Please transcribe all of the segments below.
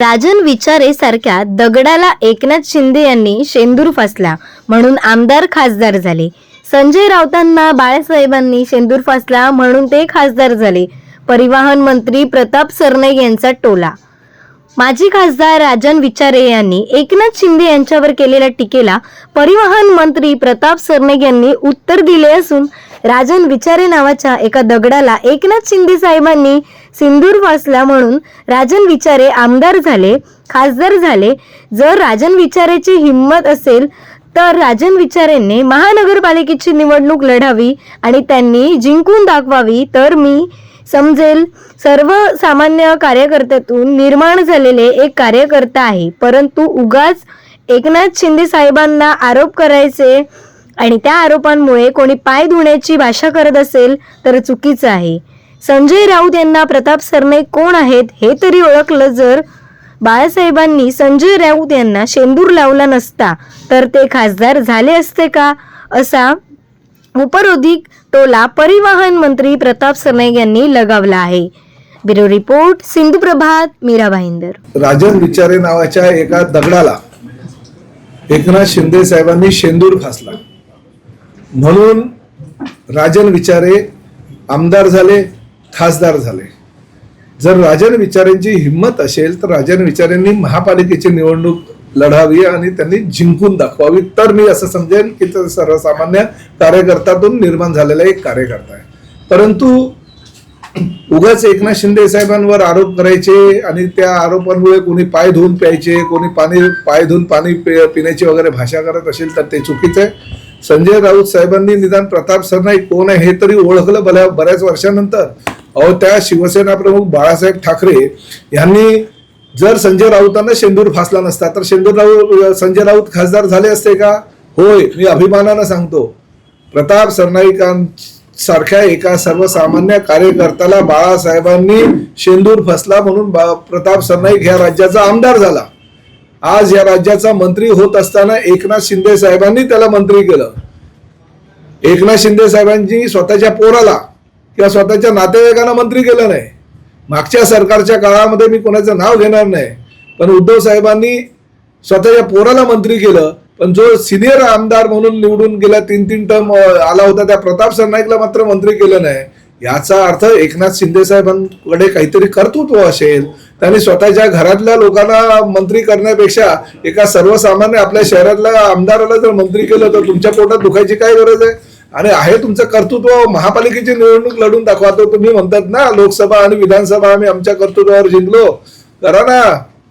राजन विचारे सारख्या दगडाला एकनाथ शिंदे यांनी शेंदूर फासला म्हणून आमदार खासदार झाले. संजय राऊतांना बाळासाहेबांनी शेंदूर फासला म्हणून ते खासदार झाले. परिवहन मंत्री प्रताप सरनाईक यांचा टोला. माजी खासदार राजन विचारे यांनी एकनाथ शिंदे यांच्यावर केलेल्या टीकेला परिवहन मंत्री प्रताप सरनाईक यांनी उत्तर दिले असून राजन विचारे नावाच्या एका दगडाला एकनाथ शिंदे साहेबांनी सिंदूर वाचला म्हणून राजन विचारे आमदार झाले खासदार झाले. जर राजन विचारेची हिंमत असेल तर राजन विचारेंनी महानगरपालिकेची निवडणूक लढावी आणि त्यांनी जिंकून दाखवावी तर मी समजेल. सर्वसामान्य कार्यकर्त्यातून निर्माण झालेले एक कार्यकर्ता आहे परंतु उगाच एकनाथ शिंदे साहेबांना आरोप करायचे आणि त्या आरोपांमुळे कोणी पाय धुण्याची भाषा करत असेल तर चुकीचं आहे. संजय राऊत यांना प्रताप सरनाईक कोण आहेत हे तरी ओळखलं जर बाळासाहेबांनी संजय राऊत यांना शेंदूर लावला नसता तर ते खासदार झाले असते का? असा उपरोधिक टोला परिवहन मंत्री प्रताप सरनाईक यांनी लगावला आहे. Bureau report Sindhu Prabhat Mira Bhayander. Rajan Vichare नावाच्या एका दगडाला एकनाथ शिंदे साहेबांनी शेंदूर फासला. म्हणून राजन विचारे आमदार झाले खासदार झाले. जर राजन विचारेंची हिंमत असेल तर राजन विचारेंनी महापालिकेची निवडणूक लढावी आणि त्यांनी जिंकून दाखवावी. तर मी असं समजेन की तर सर्वसामान्य कार्यकर्त्यातून निर्माण झालेला एक कार्यकर्ता आहे. परंतु उगाच एकनाथ शिंदे साहेबांवर आरोप करायचे आणि त्या आरोपांमुळे कोणी पाय धुवून प्यायचे कोणी पाणी पाय धुवून पाणी पिण्याची वगैरे भाषा करत असेल तर ते चुकीचं आहे. संजय राऊत साहेबांनी निदान प्रताप सरनाईक कोण आहे हे तरी ओळखलं बऱ्या बऱ्याच वर्षानंतर. अहो त्या शिवसेना प्रमुख बाळासाहेब ठाकरे यांनी जर संजय राऊतांना शेंदूर फासला नसता तर शेंदूर राऊत संजय राऊत खासदार झाले असते का? होय मी अभिमानानं सांगतो. प्रताप सरनाईकांसारख्या एका सर्वसामान्य कार्यकर्त्याला बाळासाहेबांनी शेंदूर फसला म्हणून बा- प्रताप सरनाईक ह्या राज्याचा आमदार झाला. आज या राज्याचा मंत्री होत असताना एकनाथ शिंदे साहेबांनी त्याला मंत्री केलं. एकनाथ शिंदे साहेबांनी स्वतःच्या पोराला किंवा स्वतःच्या नातेवाईकांना मंत्री केलं नाही. मागच्या सरकारच्या काळामध्ये मी कोणाचं नाव घेणार नाही. पण उद्धव साहेबांनी स्वतःच्या पोराला मंत्री केलं. पण जो सिनियर आमदार म्हणून निवडून गेला तीन तीन टर्म आला होता त्या प्रताप सरनाईकला मात्र मंत्री केलं नाही. याचा अर्थ एकनाथ शिंदे साहेबांकडे काहीतरी कर्तृत्व असेल त्यांनी स्वतःच्या घरातल्या लोकांना मंत्री करण्यापेक्षा एका सर्वसामान्य आपल्या शहरातल्या आमदाराला जर मंत्री केलं तर तुमच्या पोटात दुखायची काय गरज आहे? आणि आहे तुमचं कर्तृत्व महापालिकेची निवडणूक लढून दाखवा. तो तुम्ही म्हणतात ना लोकसभा आणि विधानसभा आम्ही आमच्या कर्तृत्वावर जिंकलो. करा ना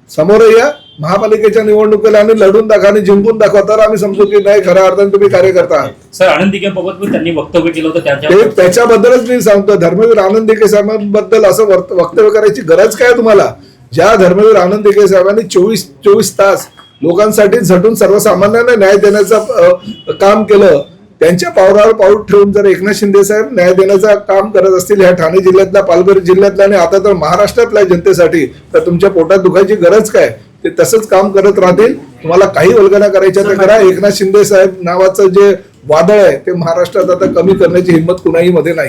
समोर या. महापालिकेच्या निवडणुकीला आम्ही लढून दाखवा आणि जिंकून दाखवा. तर आम्ही समजू की नाही खऱ्या अर्थाने तुम्ही कार्यकर्ता सर आनंदिकेबाबत त्यांनी वक्तव्य केलं होतं त्याच्याबद्दलच मी सांगतो धर्मवीर आनंद दिके साहेबांबद्दल असं वक्तव्य करायची गरज काय तुम्हाला? ज्या धर्मवीर आनंद दिके साहेबांनी चोवीस चोवीस तास लोकांसाठी झटून सर्वसामान्यांना न्याय देण्याचं काम केलं त्यांच्या पावरावर पाऊल ठेवून जर एकनाथ शिंदे साहेब न्याय देण्याचं काम करत असतील ह्या ठाणे जिल्ह्यातल्या पालघर जिल्ह्यातल्या आणि आता तर महाराष्ट्रातल्या जनतेसाठी तर तुमच्या पोटात दुखायची गरज काय? ते तसंच काम करत राहतील. तुम्हाला काही वल्गना करायच्या तर करा. एकनाथ शिंदे साहेब नावाचं जे वादळ आहे ते महाराष्ट्रात आता कमी करण्याची हिंमत कुणाही मध्ये नाही.